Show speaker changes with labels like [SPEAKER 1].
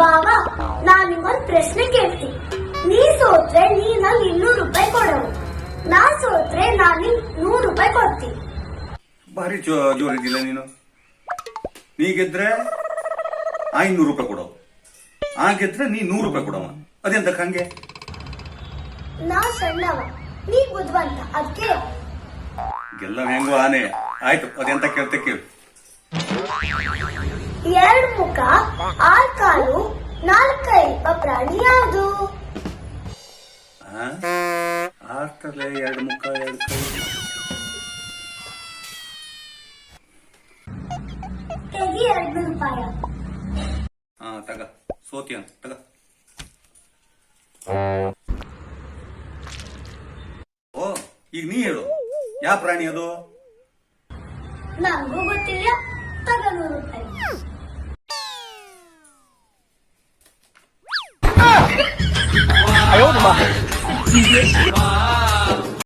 [SPEAKER 1] ಬಾವ ನಾನ್ ನಿಮ್ಮೊಂದ್ ಪ್ರಶ್ನೆ ಕೇಳ್ತೀನಿ. ನೀ ಸೋತ್ರೆ ನೀ ನಂಗೆ ಇನ್ನೂರು ರೂಪಾಯಿ ಕೊಡವು ನಾ ಸೋತ್ರೆ ನಾನ್ ನಿಮ್ ನೂರು ರೂಪಾಯಿ ಕೊಡ್ತೀನಿ.
[SPEAKER 2] ಭಾರಿ ಜೋ ಜೋರಿದ್ದಿಲ್ಲ ನೀನು. ನೀ ಗೆದ್ರೆ ಐನೂರು ರೂಪಾಯಿ ಕೊಡೋ. ಆ ಗೆದ್ರೆ ನೀ ನೂರು ರೂಪಾಯಿ ಕೊಡವ ಅದೆಂತ ಹಂಗೆ
[SPEAKER 1] ನಾ ಸಣ್ಣವ ನೀ ಬುದ್ಧಿವಂತ ಅದಕ್ಕೆ
[SPEAKER 2] ಗೆಲ್ಲ ಹೆಂಗೋ ಆನೆ. ಆಯ್ತು ಅದೆಂತ ಕೇಳ್ತೆ ಕೇಳು.
[SPEAKER 1] ಎರಡ್ ಮುಖ ಆರ್ ಕಾಲು ನಾಲ್ಕೈ ಪ್ರಾಣಿ ಯಾವುದು?
[SPEAKER 2] ಎರಡು ಮುಖ ಎರಡು ಕೈ.
[SPEAKER 1] ತೆಗಿ ಎರಡು ರೂಪಾಯಿ.
[SPEAKER 2] ಹಾ ತಗ ತಗ. ಓ ಈಗ ನೀ ಹೇಳು. ಯಾವ ಪ್ರಾಣಿ ಅದು?
[SPEAKER 1] ನಂಗೂ ಗೊತ್ತಿಲ್ಲ ತಗ ನೂರು ರೂಪಾಯಿ. 你别喜欢